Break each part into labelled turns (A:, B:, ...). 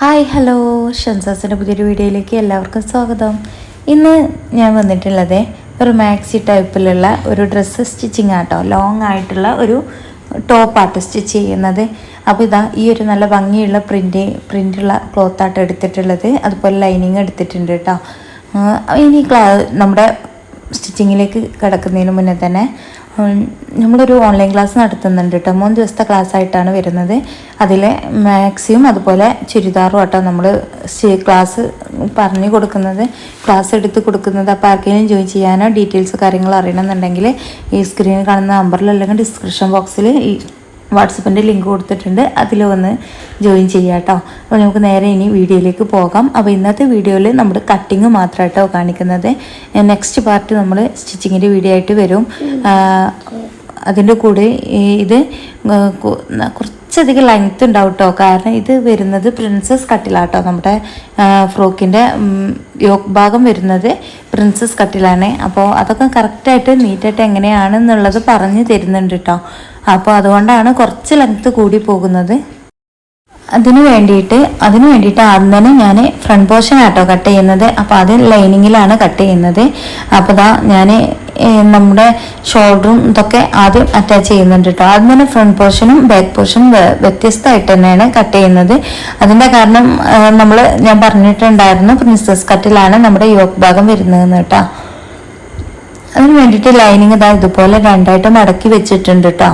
A: hi hello ഷൻസാസിൻ്റെ പുതിയൊരു വീഡിയോയിലേക്ക് എല്ലാവർക്കും സ്വാഗതം ഇന്ന് ഞാൻ വന്നിട്ടുള്ളത് ഒരു മാക്സി ടൈപ്പിലുള്ള ഒരു ഡ്രസ്സ് സ്റ്റിച്ചിങ് ആട്ടോ ലോങ് ആയിട്ടുള്ള ഒരു ടോപ്പാട്ട് സ്റ്റിച്ച് ചെയ്യുന്നത് അപ്പോൾ ഇതാ ഈ ഒരു നല്ല ഭംഗിയുള്ള പ്രിൻ്റ് പ്രിൻ്റുള്ള ക്ലോത്താട്ടോ എടുത്തിട്ടുള്ളത് അതുപോലെ ലൈനിങ് എടുത്തിട്ടുണ്ട് കേട്ടോ ഇനി ക്ലാ നമ്മുടെ സ്റ്റിച്ചിങ്ങിലേക്ക് കിടക്കുന്നതിന് മുന്നേ തന്നെ നമ്മളൊരു ഓൺലൈൻ ക്ലാസ് നടത്തുന്നുണ്ട് കേട്ടോ മൂന്ന് ദിവസത്തെ ക്ലാസ്സായിട്ടാണ് വരുന്നത് അതിൽ മാക്സിയും അതുപോലെ ചുരിദാറും ആട്ടോ നമ്മൾ ക്ലാസ് പറഞ്ഞു കൊടുക്കുന്നത് ക്ലാസ് എടുത്ത് കൊടുക്കുന്നത് അപ്പോൾ ആർക്കെങ്കിലും ജോയിൻ ചെയ്യാനോ ഡീറ്റെയിൽസ് കാര്യങ്ങൾ അറിയണമെന്നുണ്ടെങ്കിൽ ഈ സ്ക്രീനിൽ കാണുന്ന നമ്പറിൽ അല്ലെങ്കിൽ ഡിസ്ക്രിപ്ഷൻ ബോക്സിൽ ഈ വാട്സപ്പിൻ്റെ ലിങ്ക് കൊടുത്തിട്ടുണ്ട് അതിൽ വന്ന് ജോയിൻ ചെയ്യാം കേട്ടോ അപ്പോൾ നമുക്ക് നേരെ ഇനി വീഡിയോയിലേക്ക് പോകാം അപ്പോൾ ഇന്നത്തെ വീഡിയോയിൽ നമ്മൾ കട്ടിങ് മാത്രം കേട്ടോ കാണിക്കുന്നത് നെക്സ്റ്റ് പാർട്ട് നമ്മൾ സ്റ്റിച്ചിങ്ങിൻ്റെ വീഡിയോ ആയിട്ട് വരും അതിൻ്റെ കൂടെ ഇത് കുറച്ച് കുറച്ചധികം ലെങ്ത് ഉണ്ടാവും കേട്ടോ കാരണം ഇത് വരുന്നത് പ്രിൻസസ് കട്ടിലാട്ടോ നമ്മുടെ ഫ്രോക്കിൻ്റെ യോക്ക് ഭാഗം വരുന്നത് പ്രിൻസസ് കട്ടിലാണ് അപ്പോൾ അതൊക്കെ കറക്റ്റായിട്ട് നീറ്റായിട്ട് എങ്ങനെയാണെന്നുള്ളത് പറഞ്ഞു തരുന്നുണ്ട് കേട്ടോ അപ്പോൾ അതുകൊണ്ടാണ് കുറച്ച് ലെങ്ത്ത് കൂടി പോകുന്നത് അതിന് വേണ്ടിയിട്ട് അതിന് വേണ്ടിയിട്ട് ആദ്യം തന്നെ ഞാൻ ഫ്രണ്ട് പോർഷൻ ആട്ടോ കട്ട് ചെയ്യുന്നത് അപ്പോൾ അത് ലൈനിങ്ങിലാണ് കട്ട് ചെയ്യുന്നത് അപ്പോൾ ഇതാ ഞാൻ നമ്മുടെ ഷോൾഡറും ഇതൊക്കെ ആദ്യം അറ്റാച്ച് ചെയ്യുന്നുണ്ട് കേട്ടോ ആദ്യം തന്നെ ഫ്രണ്ട് പോർഷനും ബാക്ക് പോർഷനും വ്യത്യസ്തമായിട്ട് തന്നെയാണ് കട്ട് ചെയ്യുന്നത് അതിൻ്റെ കാരണം നമ്മൾ ഞാൻ പറഞ്ഞിട്ടുണ്ടായിരുന്നു പ്രിൻസസ് കട്ടിലാണ് നമ്മുടെ യോക്ക് ഭാഗം വരുന്നതെന്ന് കേട്ടോ അതിന് വേണ്ടിയിട്ട് ലൈനിങ് ഇതാ ഇതുപോലെ രണ്ടായിട്ട് മടക്കി വെച്ചിട്ടുണ്ട് കേട്ടോ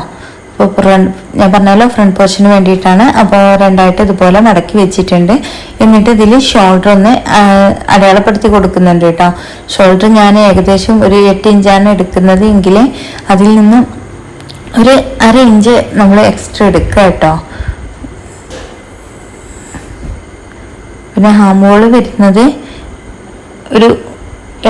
A: അപ്പോൾ ഫ്രണ്ട് ഞാൻ പറഞ്ഞല്ലോ ഫ്രണ്ട് പോർഷന് വേണ്ടിയിട്ടാണ് അപ്പോൾ രണ്ടായിട്ട് ഇതുപോലെ മടക്കി വെച്ചിട്ടുണ്ട് എന്നിട്ട് ഇതിൽ ഷോൾഡർ ഒന്ന് അടയാളപ്പെടുത്തി കൊടുക്കുന്നുണ്ട് കേട്ടോ ഷോൾഡർ ഞാൻ ഏകദേശം ഒരു എട്ട് ഇഞ്ചാണ് എടുക്കുന്നത് എങ്കിൽ അതിൽ നിന്ന് ഒരു അര ഇഞ്ച് നമ്മൾ എക്സ്ട്രാ എടുക്കുക കേട്ടോ പിന്നെ ഹാമോള് വരുന്നത് ഒരു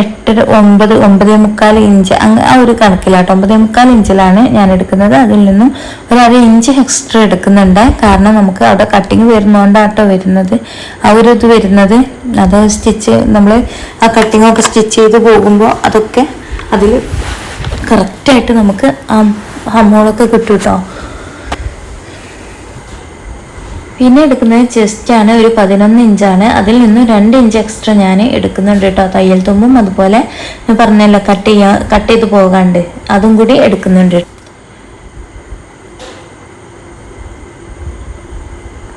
A: എട്ടര ഒമ്പത് ഒമ്പതേ മുക്കാൽ ഇഞ്ച് ആ ഒരു കണക്കിലാട്ടോ ഒമ്പതേ മുക്കാൽ ഇഞ്ചിലാണ് ഞാൻ എടുക്കുന്നത് അതിൽ നിന്നും ഒരു അര ഇഞ്ച് എക്സ്ട്രാ എടുക്കുന്നുണ്ട് കാരണം നമുക്ക് അവിടെ കട്ടിങ് വരുന്നതുകൊണ്ടാട്ടോ വരുന്നത് ആ ഒരു ഇത് വരുന്നത് അത് സ്റ്റിച്ച് നമ്മൾ ആ കട്ടിങ്ങൊക്കെ സ്റ്റിച്ച് ചെയ്ത് പോകുമ്പോൾ അതൊക്കെ അതിൽ കറക്റ്റായിട്ട് നമുക്ക് ആ ഹമ്മോളൊക്കെ കിട്ടും കേട്ടോ പിന്നെ എടുക്കുന്നത് ചെസ്റ്റാണ് ഒരു പതിനൊന്ന് ഇഞ്ചാണ് അതിൽ നിന്നും രണ്ട് ഇഞ്ച് എക്സ്ട്രാ ഞാൻ എടുക്കുന്നുണ്ട് കേട്ടോ തയ്യൽ തുമ്പും അതുപോലെ പറഞ്ഞല്ലോ കട്ട് ചെയ്യാ കട്ട് ചെയ്ത് പോകാണ്ട് അതും കൂടി എടുക്കുന്നുണ്ട്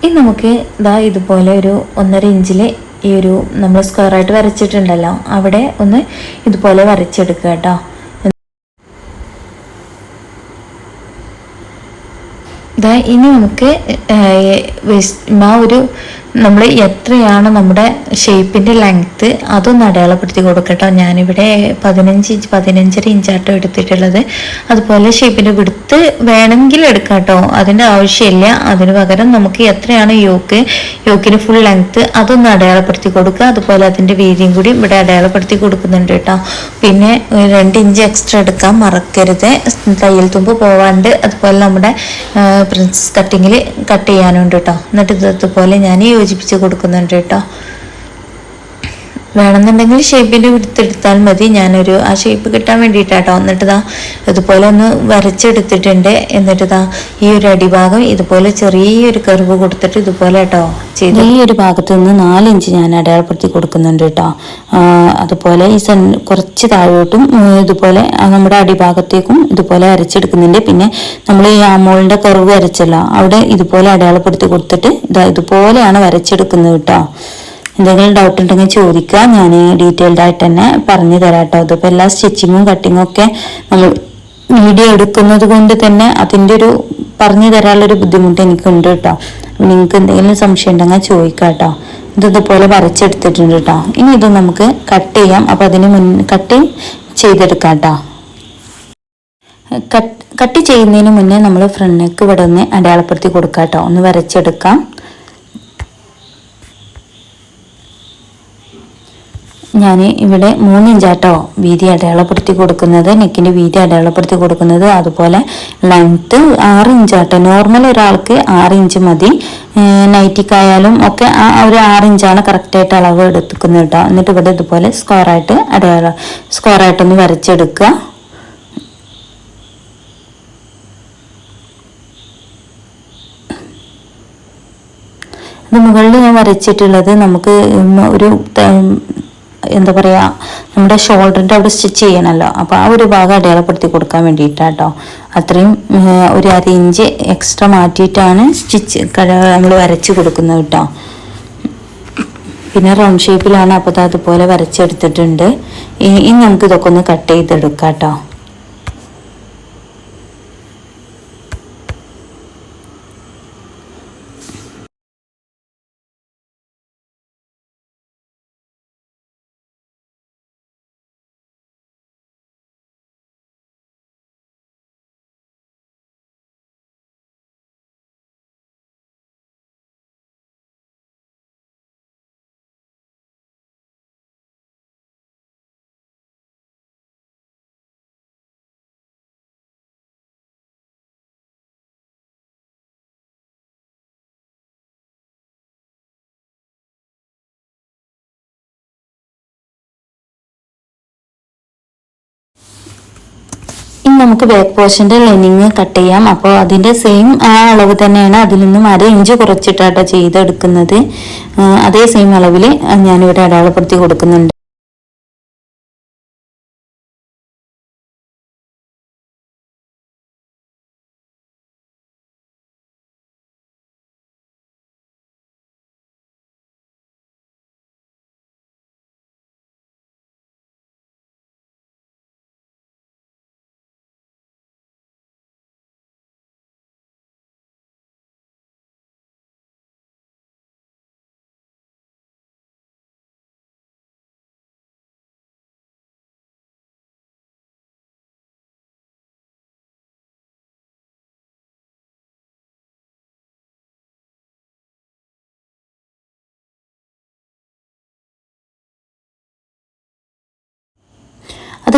A: ഇനി നമുക്ക് ഇതാ ഇതുപോലെ ഒരു ഒന്നര ഇഞ്ചിൽ ഈ ഒരു നമ്മൾ സ്ക്വയറായിട്ട് വരച്ചിട്ടുണ്ടല്ലോ അവിടെ ഒന്ന് ഇതുപോലെ വരച്ചെടുക്കുക കേട്ടോ ദാ ഇനി നമുക്ക് ആ ഒരു നമ്മൾ എത്രയാണ് നമ്മുടെ ഷേപ്പിൻ്റെ ലെങ്ത്ത് അതൊന്ന് അടയാളപ്പെടുത്തി കൊടുക്കട്ടോ ഞാനിവിടെ പതിനഞ്ച് ഇഞ്ച് പതിനഞ്ചര ഇഞ്ചാട്ടോ എടുത്തിട്ടുള്ളത് അതുപോലെ ഷേപ്പിൻ്റെ വിടുത്ത് വേണമെങ്കിൽ എടുക്കാം കേട്ടോ അതിൻ്റെ ആവശ്യമില്ല അതിന് പകരം നമുക്ക് എത്രയാണ് യോക്ക് യോക്കിന് ഫുൾ ലെങ്ത്ത് അതൊന്ന് അടയാളപ്പെടുത്തി കൊടുക്കുക അതുപോലെ അതിൻ്റെ വീതിയും കൂടി ഇവിടെ അടയാളപ്പെടുത്തി കൊടുക്കുന്നുണ്ട് കേട്ടോ പിന്നെ രണ്ട് ഇഞ്ച് എക്സ്ട്രാ എടുക്കാം മറക്കരുത് തയ്യൽ തുമ്പ് പോവാണ്ട് അതുപോലെ നമ്മുടെ പ്രിൻസസ് കട്ടിങ്ങിൽ കട്ട് ചെയ്യാനുണ്ട് കേട്ടോ എന്നിട്ട് ഇതുപോലെ ഞാൻ യോജിപ്പിച്ച് കൊടുക്കുന്നുണ്ട് കേട്ടോ വേണമെന്നുണ്ടെങ്കിൽ ഷേപ്പിൻ്റെ എടുത്തെടുത്താൽ മതി ഞാനൊരു ആ ഷേപ്പ് കിട്ടാൻ വേണ്ടിയിട്ടാട്ടോ എന്നിട്ടിതാ ഇതുപോലെ ഒന്ന് വരച്ചെടുത്തിട്ടുണ്ട് എന്നിട്ടിതാ ഈ ഒരു അടിഭാഗം ഇതുപോലെ ചെറിയൊരു കർവ് കൊടുത്തിട്ട് ഇതുപോലെ കേട്ടോ ചെയ്ത് ഈ ഒരു ഭാഗത്ത് നിന്ന് നാല് ഇഞ്ച് ഞാൻ അടയാളപ്പെടുത്തി കൊടുക്കുന്നുണ്ട് കേട്ടോ അതുപോലെ ഈ സെൻ കുറച്ച് താഴോട്ടും ഇതുപോലെ നമ്മുടെ അടിഭാഗത്തേക്കും ഇതുപോലെ അരച്ചെടുക്കുന്നുണ്ട് പിന്നെ നമ്മൾ ഈ ആമോളിൻ്റെ കർവ് വരച്ചല്ലോ അവിടെ ഇതുപോലെ അടയാളപ്പെടുത്തി കൊടുത്തിട്ട് ഇതാ ഇതുപോലെയാണ് വരച്ചെടുക്കുന്നത് കേട്ടോ എന്തെങ്കിലും ഡൗട്ട് ഉണ്ടെങ്കിൽ ചോദിക്കുക ഞാൻ ഡീറ്റെയിൽഡ് ആയിട്ട് തന്നെ പറഞ്ഞു തരാം കേട്ടോ അതിപ്പോൾ എല്ലാ സ്റ്റിച്ചിങ്ങും കട്ടിങ്ങും ഒക്കെ നമ്മൾ വീഡിയോ എടുക്കുന്നത് കൊണ്ട് തന്നെ അതിൻ്റെ ഒരു പറഞ്ഞു തരാനുള്ളൊരു ബുദ്ധിമുട്ട് എനിക്കുണ്ട് കേട്ടോ നിങ്ങൾക്ക് എന്തെങ്കിലും സംശയം ഉണ്ടെങ്കിൽ ചോദിക്കാം കേട്ടോ ഇതുപോലെ വരച്ചെടുത്തിട്ടുണ്ട് കേട്ടോ ഇനി ഇത് നമുക്ക് കട്ട് ചെയ്യാം അപ്പോൾ അതിന് മുൻ കട്ടിങ് ചെയ്തെടുക്കാം കേട്ടോ കട്ട് കട്ട് ചെയ്യുന്നതിന് മുന്നേ നമ്മൾ ഫ്രണ്ട് നെക്ക് ഇവിടെ ഒന്ന് അടയാളപ്പെടുത്തി കൊടുക്കാം കേട്ടോ ഒന്ന് വരച്ചെടുക്കാം ഞാൻ ഇവിടെ മൂന്നിഞ്ചാട്ടോ വീതി അടയാളപ്പെടുത്തി കൊടുക്കുന്നത് നെക്കിൻ്റെ വീതി അടയാളപ്പെടുത്തി കൊടുക്കുന്നത് അതുപോലെ ലെങ്ത്ത് ആറ് ഇഞ്ചാട്ടോ നോർമൽ ഒരാൾക്ക് ആറ് ഇഞ്ച് മതി നൈറ്റിക്കായാലും ഒക്കെ ആ ഒരു ആറ് ഇഞ്ചാണ് കറക്റ്റായിട്ട് അളവ് എടുക്കുന്നത് കേട്ടോ എന്നിട്ട് ഇവിടെ ഇതുപോലെ സ്ക്വയറായിട്ട് അടയാള സ്ക്വയറായിട്ടൊന്ന് വരച്ചെടുക്കുക ഇത് മുകളിൽ ഞാൻ വരച്ചിട്ടുള്ളത് നമുക്ക് ഒരു എന്താ പറയുക നമ്മുടെ ഷോൾഡറിൻ്റെ അവിടെ സ്റ്റിച്ച് ചെയ്യണമല്ലോ അപ്പോൾ ആ ഒരു ഭാഗം അടയാളപ്പെടുത്തി കൊടുക്കാൻ വേണ്ടിയിട്ടാട്ടോ അത്രയും ഒരു അര ഇഞ്ച് എക്സ്ട്രാ മാറ്റിയിട്ടാണ് സ്റ്റിച്ച് നമ്മൾ വരച്ച് കൊടുക്കുന്നത് കേട്ടോ പിന്നെ റൗണ്ട് ഷേപ്പിലാണ് അപ്പോൾ അതുപോലെ വരച്ചെടുത്തിട്ടുണ്ട് ഇനി നമുക്കിതൊക്കെ ഒന്ന് കട്ട് ചെയ്തെടുക്കാം കേട്ടോ നമുക്ക് ബാക്ക് പോർഷന്റെ ലൈനിങ് കട്ട് ചെയ്യാം അപ്പോൾ അതിൻ്റെ സെയിം ആ അളവ് തന്നെയാണ് അതിൽ നിന്നും അര ഇഞ്ച് കുറച്ചിട്ടാട്ടോ ചെയ്തെടുക്കുന്നത് അതേ സെയിം അളവിൽ ഞാനിവിടെ അടയാളപ്പെടുത്തി കൊടുക്കുന്നുണ്ട്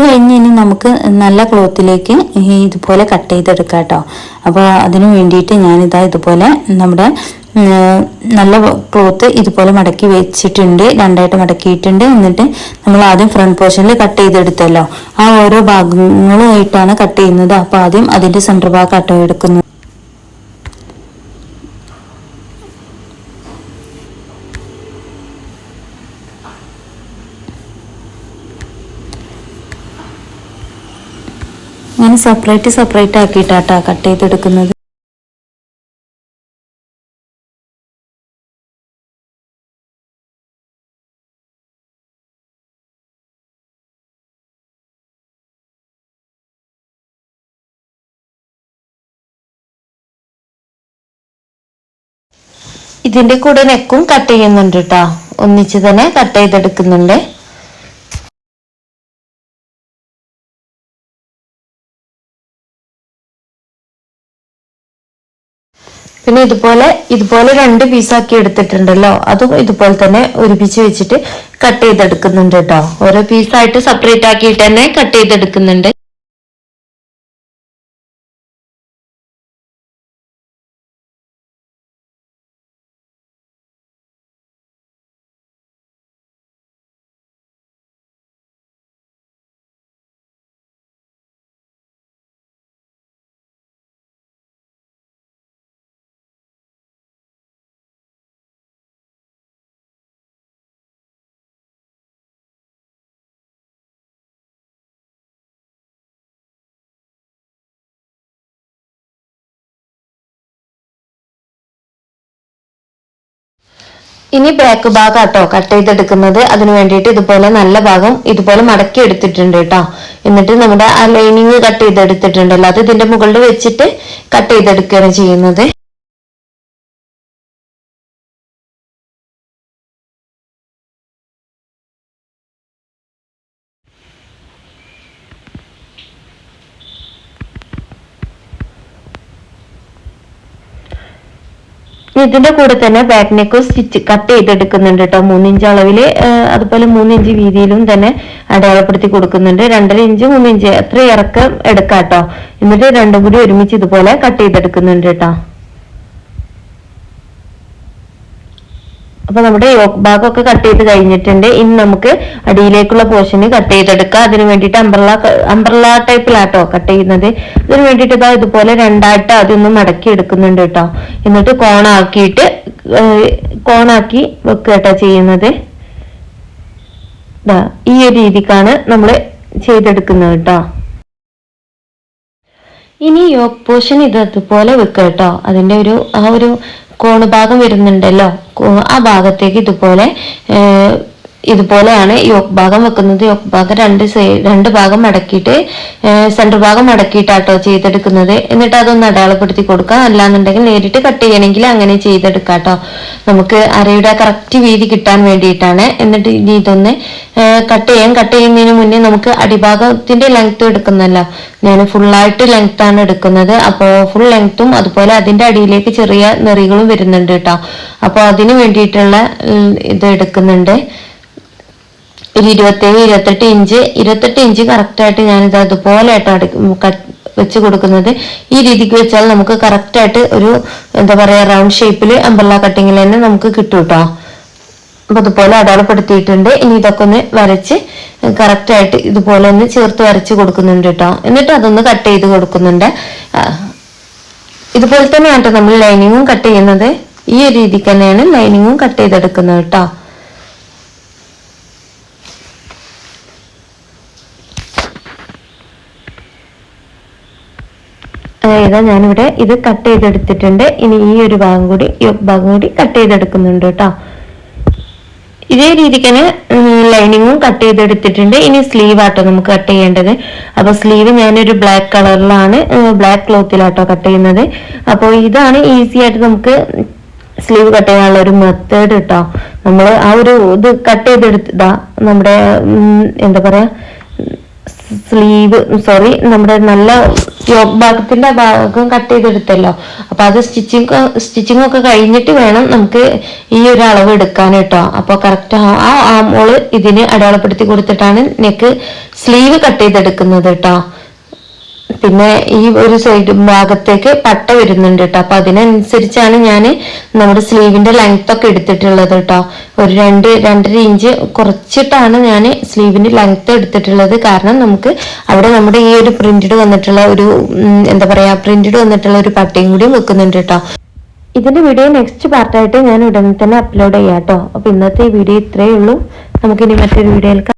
A: കഴിഞ്ഞ് ഇനി നമുക്ക് നല്ല ക്ലോത്തിലേക്ക് ഇതുപോലെ കട്ട് ചെയ്തെടുക്കാം കേട്ടോ അപ്പോൾ അതിനു വേണ്ടിയിട്ട് ഞാനിതാ ഇതുപോലെ നമ്മുടെ നല്ല ക്ലോത്ത് ഇതുപോലെ മടക്കി വെച്ചിട്ടുണ്ട് രണ്ടായിട്ട് മടക്കിയിട്ടുണ്ട് എന്നിട്ട് നമ്മൾ ആദ്യം ഫ്രണ്ട് പോർഷനിൽ കട്ട് ചെയ്തെടുത്തല്ലോ ആ ഓരോ ഭാഗങ്ങളുമായിട്ടാണ് കട്ട് ചെയ്യുന്നത് അപ്പോൾ ആദ്യം അതിൻ്റെ സെൻറ്റർ ഭാഗം കട്ട് എടുക്കുന്നു ഞാൻ സെപ്പറേറ്റ് സെപ്പറേറ്റ് ആക്കിയിട്ടാട്ടാ കട്ട് ചെയ്തെടുക്കുന്നത് ഇതിന്റെ കൂടെ നെക്കും കട്ട് ചെയ്യുന്നുണ്ട് കേട്ടോ ഒന്നിച്ച് തന്നെ കട്ട് ചെയ്തെടുക്കുന്നുണ്ടേ പിന്നെ ഇതുപോലെ ഇതുപോലെ രണ്ട് പീസാക്കി എടുത്തിട്ടുണ്ടല്ലോ അതും ഇതുപോലെ തന്നെ ഒരുമിച്ച് വെച്ചിട്ട് കട്ട് ചെയ്തെടുക്കുന്നുണ്ട് കേട്ടോ ഓരോ പീസായിട്ട് സെപ്പറേറ്റ് ആക്കിയിട്ട് തന്നെ കട്ട് ചെയ്തെടുക്കുന്നുണ്ട് ഇനി ബാക്ക് ഭാഗം കേട്ടോ കട്ട് ചെയ്തെടുക്കുന്നത് അതിന് വേണ്ടിയിട്ട് ഇതുപോലെ നല്ല ഭാഗം ഇതുപോലെ മടക്കി എടുത്തിട്ടുണ്ട് കേട്ടോ എന്നിട്ട് നമ്മുടെ ആ ലൈനിങ് കട്ട് ചെയ്തെടുത്തിട്ടുണ്ടല്ലോ അത് ഇതിന്റെ മുകളിൽ വെച്ചിട്ട് കട്ട് ചെയ്തെടുക്കുകയാണ് ചെയ്യുന്നത് ഇതിന്റെ കൂടെ തന്നെ ബാക്ക് നെക്ക് സ്റ്റിച്ച് കട്ട് ചെയ്തെടുക്കുന്നുണ്ട് കേട്ടോ മൂന്നിഞ്ച് അളവില് അതുപോലെ മൂന്നിഞ്ച് വീതിയിലും തന്നെ അടയാളപ്പെടുത്തി കൊടുക്കുന്നുണ്ട് രണ്ടര ഇഞ്ച് മൂന്നിഞ്ച് എത്ര ഇറക്കം എടുക്കാം കേട്ടോ എന്നിട്ട് രണ്ടും കൂടി ഒരുമിച്ച് ഇതുപോലെ കട്ട് ചെയ്തെടുക്കുന്നുണ്ട് കേട്ടോ അപ്പൊ നമ്മുടെ യോക്ക് ഭാഗമൊക്കെ കട്ട് ചെയ്ത് കഴിഞ്ഞിട്ടുണ്ട് ഇനി നമുക്ക് അടിയിലേക്കുള്ള പോർഷന് കട്ട് ചെയ്തെടുക്കുക അതിന് വേണ്ടിയിട്ട് അംബ്രല അംബ്രല ടൈപ്പിലാട്ടോ കട്ട് ചെയ്യുന്നത് അതിന് വേണ്ടിയിട്ട് ഇതാ ഇതുപോലെ രണ്ടായിട്ട് അതൊന്ന് മടക്കി എടുക്കുന്നുണ്ട് കേട്ടോ എന്നിട്ട് കോണാക്കിയിട്ട് കോണാക്കി വെക്കുക കേട്ടോ ചെയ്യുന്നത് ഈ ഒരു രീതിക്കാണ് നമ്മൾ ചെയ്തെടുക്കുന്നത് കേട്ടോ ഇനി യോക്ക് പോർഷൻ ഇത് അതുപോലെ വെക്കുക കേട്ടോ അതിന്റെ ഒരു ആ ഒരു കോണുഭാഗം വരുന്നുണ്ടല്ലോ ആ ഭാഗത്തേക്ക് ഇതുപോലെ ഇതുപോലെയാണ് യോക്ക് ഭാഗം വെക്കുന്നത് യോക്ക് ഭാഗം രണ്ട് രണ്ട് ഭാഗം അടക്കിയിട്ട് സെന്റർ ഭാഗം അടക്കിയിട്ടാട്ടോ ചെയ്തെടുക്കുന്നത് എന്നിട്ട് അതൊന്ന് അടയാളപ്പെടുത്തി കൊടുക്കുക അല്ലാന്നുണ്ടെങ്കിൽ നേരിട്ട് കട്ട് ചെയ്യണമെങ്കിൽ അങ്ങനെ ചെയ്തെടുക്കാട്ടോ നമുക്ക് അരയുടെ കറക്റ്റ് വീതി കിട്ടാൻ വേണ്ടിയിട്ടാണ് എന്നിട്ട് ഇനി ഇതൊന്ന് കട്ട് ചെയ്യാം കട്ട് ചെയ്യുന്നതിന് മുന്നേ നമുക്ക് അടിഭാഗത്തിന്റെ ലെങ്ത് എടുക്കുന്നല്ല ഞാൻ ഫുള്ളായിട്ട് ലെങ്ത് ആണ് എടുക്കുന്നത് അപ്പോൾ ഫുൾ ലെങ്ത്തും അതുപോലെ അതിന്റെ അടിയിലേക്ക് ചെറിയ നെറികളും വരുന്നുണ്ട് കേട്ടോ അപ്പോൾ അതിന് വേണ്ടിയിട്ടുള്ള ഇത് എടുക്കുന്നുണ്ട് ഒരു ഇരുപത്തേഴ് ഇരുപത്തെട്ട് ഇഞ്ച് ഇരുപത്തെട്ട് ഇഞ്ച് കറക്റ്റായിട്ട് ഞാനിത് അതുപോലെ ആയിട്ട് വെച്ച് കൊടുക്കുന്നത് ഈ രീതിക്ക് വെച്ചാൽ നമുക്ക് കറക്റ്റായിട്ട് ഒരു എന്താ പറയുക റൗണ്ട് ഷേപ്പിൽ അമ്പല്ല കട്ടിങ്ങിൽ തന്നെ നമുക്ക് കിട്ടും കേട്ടോ അപ്പൊ അതുപോലെ അടയാളപ്പെടുത്തിയിട്ടുണ്ട് ഇനി ഇതൊക്കെ ഒന്ന് വരച്ച് കറക്റ്റായിട്ട് ഇതുപോലെ ഒന്ന് ചേർത്ത് വരച്ച് കൊടുക്കുന്നുണ്ട് കേട്ടോ എന്നിട്ട് അതൊന്ന് കട്ട് ചെയ്ത് കൊടുക്കുന്നുണ്ട് ഇതുപോലെ തന്നെയാണ് നമ്മൾ ലൈനിങ്ങും കട്ട് ചെയ്യുന്നത് ഈ രീതിക്ക് തന്നെയാണ് ലൈനിങ്ങും കട്ട് ചെയ്തെടുക്കുന്നത് കേട്ടോ അതാ ഞാനിവിടെ ഇത് കട്ട് ചെയ്തെടുത്തിട്ടുണ്ട് ഇനി ഈ ഒരു ഭാഗം കൂടി ഈ ഭാഗം കൂടി കട്ട് ചെയ്തെടുക്കുന്നുണ്ട് കേട്ടോ ഇതേ രീതിക്ക് തന്നെ ലൈനിങ്ങും കട്ട് ചെയ്തെടുത്തിട്ടുണ്ട് ഇനി സ്ലീവ് ആട്ടോ നമുക്ക് കട്ട് ചെയ്യേണ്ടത് അപ്പൊ സ്ലീവ് ഞാനൊരു ബ്ലാക്ക് കളറിലാണ് ബ്ലാക്ക് ക്ലോത്തിലാട്ടോ കട്ട് ചെയ്യുന്നത് അപ്പോൾ ഇതാണ് ഈസി ആയിട്ട് നമുക്ക് സ്ലീവ് കട്ട് ചെയ്യാനുള്ള ഒരു മെത്തേഡ് കേട്ടോ നമ്മൾ ആ ഒരു ഇത് കട്ട് ചെയ്തെടുത്താ നമ്മുടെ എന്താ പറയാ സ്ലീവ് സോറി നമ്മുടെ നല്ല ഭാഗത്തിന്റെ ഭാഗം കട്ട് ചെയ്തെടുത്തല്ലോ അപ്പൊ അത് സ്റ്റിച്ചിങ് സ്റ്റിച്ചിങ് ഒക്കെ കഴിഞ്ഞിട്ട് വേണം നമുക്ക് ഈ ഒരു അളവ് എടുക്കാൻ കേട്ടോ അപ്പൊ കറക്റ്റ് ആ മോള് ഇതിന് അടയാളപ്പെടുത്തി കൊടുത്തിട്ടാണ് നെക്ക് സ്ലീവ് കട്ട് ചെയ്തെടുക്കുന്നത് കേട്ടോ പിന്നെ ഈ ഒരു സൈഡ് ഭാഗത്തേക്ക് പട്ട വരുന്നുണ്ട് കേട്ടോ അപ്പൊ അതിനനുസരിച്ചാണ് ഞാൻ നമ്മുടെ സ്ലീവിന്റെ ലെങ്ത് ഒക്കെ എടുത്തിട്ടുള്ളത് കേട്ടോ ഒരു രണ്ട് രണ്ടര ഇഞ്ച് കുറച്ചിട്ടാണ് ഞാൻ സ്ലീവിന്റെ ലെങ്ത് എടുത്തിട്ടുള്ളത് കാരണം നമുക്ക് അവിടെ നമ്മുടെ ഈ ഒരു പ്രിന്റഡ് വന്നിട്ടുള്ള ഒരു എന്താ പറയാ പ്രിന്റഡ് വന്നിട്ടുള്ള ഒരു പട്ടയും കൂടി വെക്കുന്നുണ്ട് കേട്ടോ ഇതിന്റെ വീഡിയോ നെക്സ്റ്റ് പാർട്ടായിട്ട് ഞാൻ ഉടനെ തന്നെ അപ്ലോഡ് ചെയ്യാം കേട്ടോ അപ്പൊ ഇന്നത്തെ വീഡിയോ ഇത്രയേ ഉള്ളൂ നമുക്കിനി മറ്റൊരു വീഡിയോയിൽ